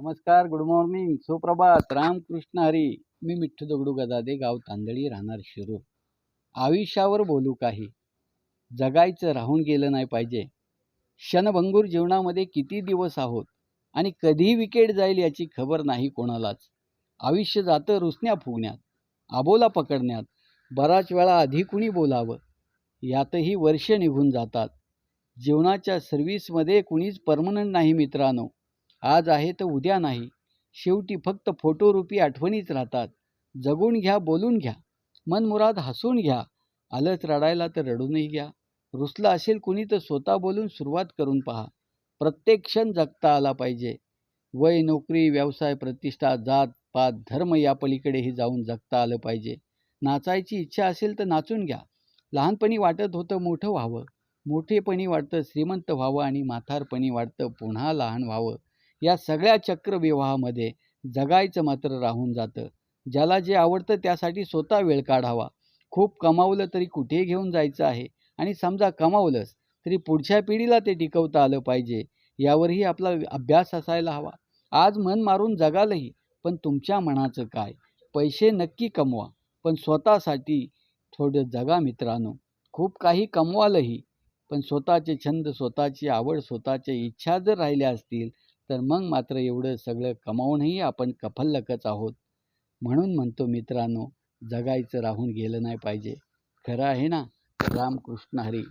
नमस्कार good morning सुप्रभात. रामकृष्ण हरी. मी मिठ्ठू दगडू गदादे गाव तांदळी राहणार शिरूर. आयुष्यावर बोलू काही. जगायचं राहून गेलं नाही पाहिजे. क्षणभंगूर जीवनामध्ये किती दिवस आहोत आणि कधी विकेट जाईल याची खबर नाही कोणालाच. आयुष्य जातं रुसण्या फुगण्यात आबोला पकडण्यात बराच वेळा आधी कुणी बोलावं? यातही वर्ष निघून जातात. जीवनाच्या सर्व्हिसमध्ये कुणीच परमनंट नाही मित्रांनो. आज आहे तर उद्या नाही. शेवटी फक्त फोटोरूपी आठवणीच राहतात. जगून घ्या बोलून घ्या. मनमुराद हसून घ्या. आलंच रडायला तर रडूनही घ्या. रुसलं असेल कुणी तर स्वतः बोलून सुरुवात करून पहा. प्रत्येक क्षण जगता आला पाहिजे. वय नोकरी व्यवसाय प्रतिष्ठा जात पात धर्म या पलीकडेही जाऊन जगता आलं पाहिजे. नाचायची इच्छा असेल तर नाचून घ्या. लहानपणी वाटत होतं मोठं व्हावं. मोठेपणी वाटतं श्रीमंत व्हावं आणि म्हातारपणी वाटतं पुन्हा लहान व्हावं. या सगळ्या चक्रविवाहामध्ये जगायचं मात्र राहून जातं. ज्याला जे आवडतं त्यासाठी स्वतः वेळ काढावा. खूप कमावलं तरी कुठे घेऊन जायचं आहे. आणि समजा कमावलंच तरी पुढच्या पिढीला ते टिकवता आलं पाहिजे. यावरही आपला अभ्यास असायला हवा. आज मन मारून जगालही पण तुमच्या मनाचं काय? पैसे नक्की कमवा पण स्वतःसाठी थोडं जगा मित्रांनो. खूप काही कमवालही पण स्वतःचे छंद स्वतःची आवड स्वतःच्या इच्छा जर राहिल्या असतील तर मग मात्र एवढं सगळं कमावूनही आपण कफल्लकच आहोत. म्हणून म्हणतो मित्रांनो जगायचं राहून गेलं नाही पाहिजे. खरं आहे ना? रामकृष्ण हरी.